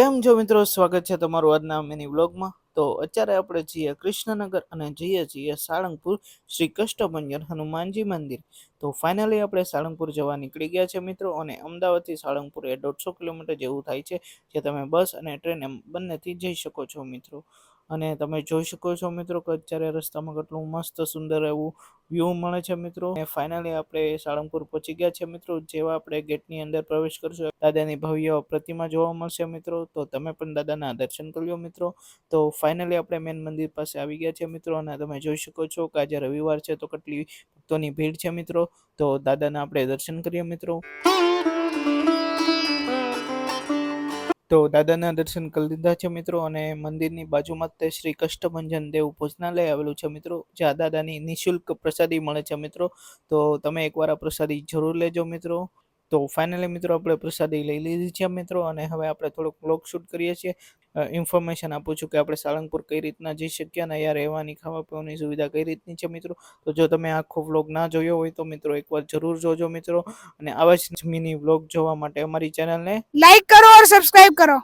કેમ છો મિત્રો? સ્વાગત છે તમારું આજના મિની વ્લોગમાં. તો અત્યારે આપણે જઈએ કૃષ્ણનગર અને જઈએ છીએ સાળંગપુર શ્રી કષ્ટભંજન હનુમાનજી મંદિર. તો ફાઇનલી આપણે સાળંગપુર જવા નીકળી ગયા છે મિત્રો અને અમદાવાદથી સાળંગપુર એ દોઢસો કિલોમીટર જેવું થાય છે, જે તમે બસ અને ટ્રેન એમ બંનેથી જઈ શકો છો મિત્રો. અને તમે જોઈ શકો છો મિત્રો કે અત્યારે રસ્તામાં કેટલું મસ્ત સુંદર એવું વ્યૂ મળે છે મિત્રો. અને ફાઇનલી આપણે સાળંગપુર પહોંચી ગયા છે મિત્રો, જેવા આપણે ગેટની અંદર પ્રવેશ કરશો. દાદાની ભવ્ય પ્રતિમા જોવા મળશે મિત્રો. તો તમે પણ દાદાના દર્શન કરી લો મિત્રો. તો ફાઇનલી આપણે મેન મંદિર પાસે આવી ગયા છે મિત્રો. અને તમે જોઈ શકો છો કે આજે રવિવાર છે તો કેટલી ભક્તોની ભીડ છે મિત્રો. તો દાદાના આપણે દર્શન કરીએ મિત્રો. તો દાદાના દર્શન કરી લીધા છે મિત્રો અને મંદિરની બાજુમાં તે શ્રી કષ્ટભંજન દેવ ભોજનાલય આવેલું છે મિત્રો, જ્યાં દાદાની નિઃશુલ્ક પ્રસાદી મળે છે મિત્રો. તો તમે એકવાર આ પ્રસાદી જરૂર લેજો મિત્રો. તો ફાઇનલી મિત્રો આપણે પ્રસાદી લઈ લીધી છે મિત્રો અને હવે આપણે થોડોક બ્લોગ શૂટ કરીએ છીએ. ઇન્ફોર્મેશન આપું છું કે આપણે સાળંગપુર કઈ રીતના જઈ શકીએ ને અહીંયા રહેવાની, ખાવા પીવાની સુવિધા કઈ રીતની છે મિત્રો. તો જો તમે આખો વ્લોગ ના જોયો હોય તો મિત્રો એકવાર જરૂર જોજો મિત્રો. અને આવા જ મિની વ્લોગ જોવા માટે અમારી ચેનલને લાઈક કરો અને કરો.